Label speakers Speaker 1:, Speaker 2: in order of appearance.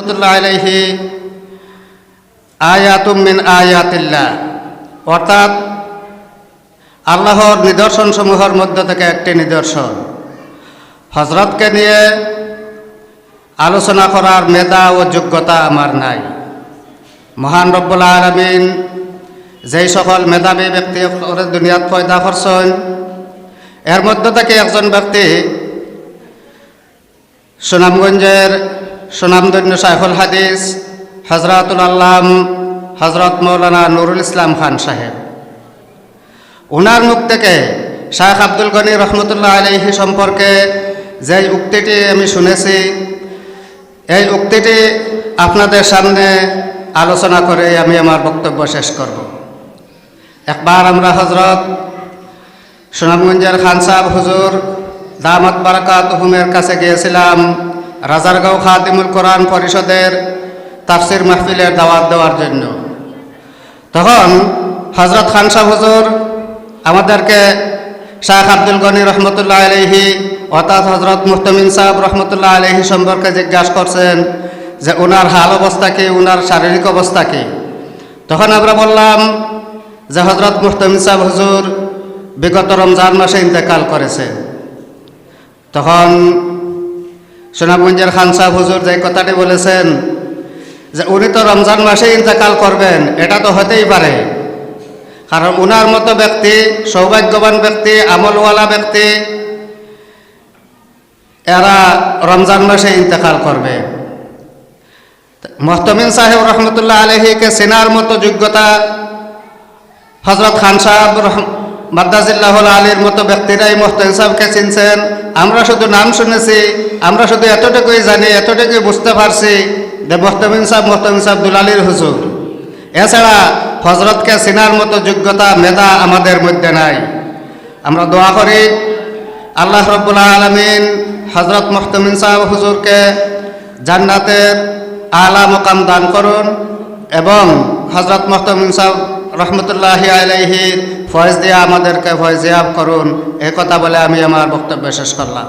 Speaker 1: রহমতুল্লাহ আলাইহি, আয়াতুম অর্থাৎ আল্লাহর নিদর্শন সমূহের মধ্য থেকে একটি নিদর্শন। হজরতকে নিয়ে আলোচনা করার মেধা ও যোগ্যতা আমার নাই। মহান রব্বুল আলমিন যেই সকল মেধাবী ব্যক্তি দুনিয়াত পয়দা করছেন, এর মধ্য থেকে একজন ব্যক্তি সুনামগঞ্জের সুনামধন্য শাইখুল হাদিস হজরতুল আল্লাম হজরত মৌলানা নুরুল ইসলাম খান সাহেব। ওনার মুখ থেকে শাহ আব্দুল গনি রহমতুল্লাহ আলহি সম্পর্কে যে উক্তিটি আমি শুনেছি, এই উক্তিটি আপনাদের সামনে আলোচনা করে আমি আমার বক্তব্য শেষ করব। একবার আমরা হজরত সুনামগঞ্জের খান সাহেব হুজুর, দামত বারাকাত হুমের কাছে গিয়েছিলাম। রাজারগাঁও খাদিমুল কোরআন পরিষদের তাফসির মাহফিলের দাওয়াত দেওয়ার জন্য। তখন হজরত খান সাহেব হুজুর আমাদেরকে শাহ আব্দুল গনি রহমতুল্লাহ আলহি অর্থাৎ হজরত মুহতমিন সাহেব রহমতুল্লাহ আলহি সম্পর্কে জিজ্ঞাসা করছেন যে ওনার হাল অবস্থা কি ওনার শারীরিক অবস্থা কি? তখন আমরা বললাম যে হজরত মুহতমিন সাহেব হুজুর বিগত রমজান মাসে ইন্তেকাল করেছে তখন সোনামগঞ্জের খান সাহেব হুজুর যে কথাটি বলেছেন যে উনি তো রমজান মাসে ইন্তেকাল করবেন, এটা তো হতেই পারে। কারণ উনার মতো ব্যক্তি, সৌভাগ্যবান ব্যক্তি, আমলওয়ালা ব্যক্তি, এরা রমজান মাসে ইন্তেকাল করবে। মহতমিন সাহেব রহমতুল্লাহ আলহীকে সেনার মতো যোগ্যতা হজরত খান সাহেব মাদ্দাজিল্লাহ আলীর মতো ব্যক্তিরাই মোহতাইন সাহেবকে চিনছেন। আমরা শুধু নাম শুনেছি, আমরা শুধু এতটুকুই জানি, এতটুকুই বুঝতে পারছি যে মোহতামিন সাহেব মোহতামিন সাহেব দুলালির হুজুর। এছাড়া হজরতকে চিনার মতো যোগ্যতা, মেধা আমাদের মধ্যে নাই। আমরা দোয়া করি, আল্লাহ রব্বুল্লাহ আলমিন হজরত মোহতামিন সাহেব হুজুরকে জান্নাতের আলা মকাম দান করুন এবং হজরত মোহতামিন সাহেব রহমতুল্লাহ আলাইহি ফয়েজ দিয়ে আমাদেরকে ফয়েজিয়াব করুন। এ কথা বলে আমি আমার বক্তব্য শেষ করলাম।